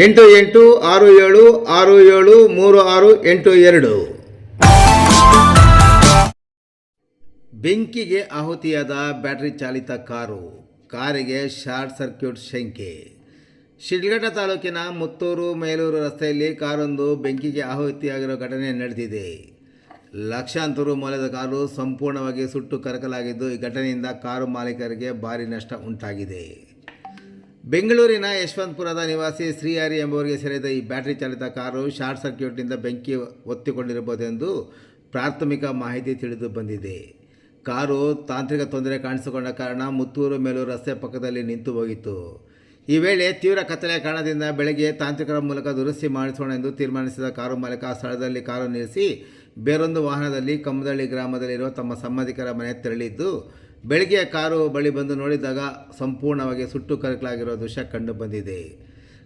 ಎಂಟು ಎಂಟು ಆರು ಏಳು ಆರು ಏಳು ಮೂರು ಆರು ಎಂಟು ಎರಡು. ಬೆಂಕಿಗೆ ಆಹುತಿಯಾದ ಬ್ಯಾಟರಿ ಚಾಲಿತ ಕಾರು, ಕಾರಿಗೆ ಶಾರ್ಟ್ ಸರ್ಕ್ಯೂಟ್ ಶಂಕೆ. ಶಿಡ್ಲಘಟ್ಟ ತಾಲೂಕಿನ ಮುತ್ತೂರು ಮೇಲೂರು ರಸ್ತೆಯಲ್ಲಿ ಕಾರೊಂದು ಬೆಂಕಿಗೆ ಆಹುತಿಯಾಗಿರೋ ಘಟನೆ ನಡೆದಿದೆ. ಲಕ್ಷಾಂತರ ಮೌಲ್ಯದ ಕಾರು ಸಂಪೂರ್ಣವಾಗಿ ಸುಟ್ಟು ಕರಕಲಾಗಿದ್ದು, ಈ ಘಟನೆಯಿಂದ ಕಾರು ಮಾಲೀಕರಿಗೆ ಭಾರಿ ನಷ್ಟ ಉಂಟಾಗಿದೆ. ಬೆಂಗಳೂರಿನ ಯಶವಂತಪುರದ ನಿವಾಸಿ ಶ್ರೀಹರಿ ಎಂಬುವರಿಗೆ ಸೇರಿದ ಈ ಬ್ಯಾಟರಿ ಚಾಲಿತ ಕಾರು ಶಾರ್ಟ್ ಸರ್ಕ್ಯೂಟ್ನಿಂದ ಬೆಂಕಿ ಒತ್ತಿಕೊಂಡಿರಬಹುದೆಂದು ಪ್ರಾಥಮಿಕ ಮಾಹಿತಿ ತಿಳಿದು ಬಂದಿದೆ. ಕಾರು ತಾಂತ್ರಿಕ ತೊಂದರೆ ಕಾಣಿಸಿಕೊಂಡ ಕಾರಣ ಮುತ್ತೂರು ಮೇಲೂರು ರಸ್ತೆ ಪಕ್ಕದಲ್ಲಿ ನಿಂತು ಹೋಗಿತ್ತು. ಈ ವೇಳೆ ತೀವ್ರ ಕತ್ತಲೆಯ ಕಾರಣದಿಂದ ಬೆಳಗ್ಗೆ ತಾಂತ್ರಿಕರ ಮೂಲಕ ದುರಸ್ತಿ ಮಾಡಿಸೋಣ ಎಂದು ತೀರ್ಮಾನಿಸಿದ ಕಾರು ಮಾಲೀಕ ಸ್ಥಳದಲ್ಲಿ ಕಾರು ನಿಲ್ಲಿಸಿ ಬೇರೊಂದು ವಾಹನದಲ್ಲಿ ಕಮ್ಮದಳ್ಳಿ ಗ್ರಾಮದಲ್ಲಿರುವ ತಮ್ಮ ಸಂಬಂಧಿಕರ ಮನೆ ತೆರಳಿದ್ದು ಬೆಳಗ್ಗೆ ಕಾರು ಬಳಿ ಬಂದು ನೋಡಿದಾಗ ಸಂಪೂರ್ಣವಾಗಿ ಸುಟ್ಟು ಕರಕಲಾಗಿರುವ ದೃಶ್ಯ ಕಂಡು ಬಂದಿದೆ.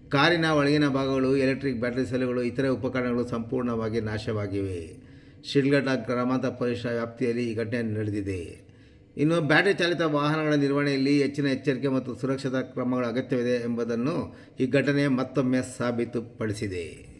ಕಾರಿನ ಒಳಗಿನ ಭಾಗಗಳು, ಎಲೆಕ್ಟ್ರಿಕ್ ಬ್ಯಾಟರಿ ಸೆಲ್ಗಳು, ಇತರೆ ಉಪಕರಣಗಳು ಸಂಪೂರ್ಣವಾಗಿ ನಾಶವಾಗಿವೆ. ಶಿಡ್ಲಘಟ್ಟ ಗ್ರಾಮಾಂತರ ಪೊಲೀಸ್ ವ್ಯಾಪ್ತಿಯಲ್ಲಿ ಈ ಘಟನೆ ನಡೆದಿದೆ. ಇನ್ನು ಬ್ಯಾಟರಿ ಚಾಲಿತ ವಾಹನಗಳ ನಿರ್ವಹಣೆಯಲ್ಲಿ ಹೆಚ್ಚಿನ ಎಚ್ಚರಿಕೆ ಮತ್ತು ಸುರಕ್ಷತಾ ಕ್ರಮಗಳ ಅಗತ್ಯವಿದೆ ಎಂಬುದನ್ನು ಈ ಘಟನೆ ಮತ್ತೊಮ್ಮೆ ಸಾಬೀತುಪಡಿಸಿದೆ.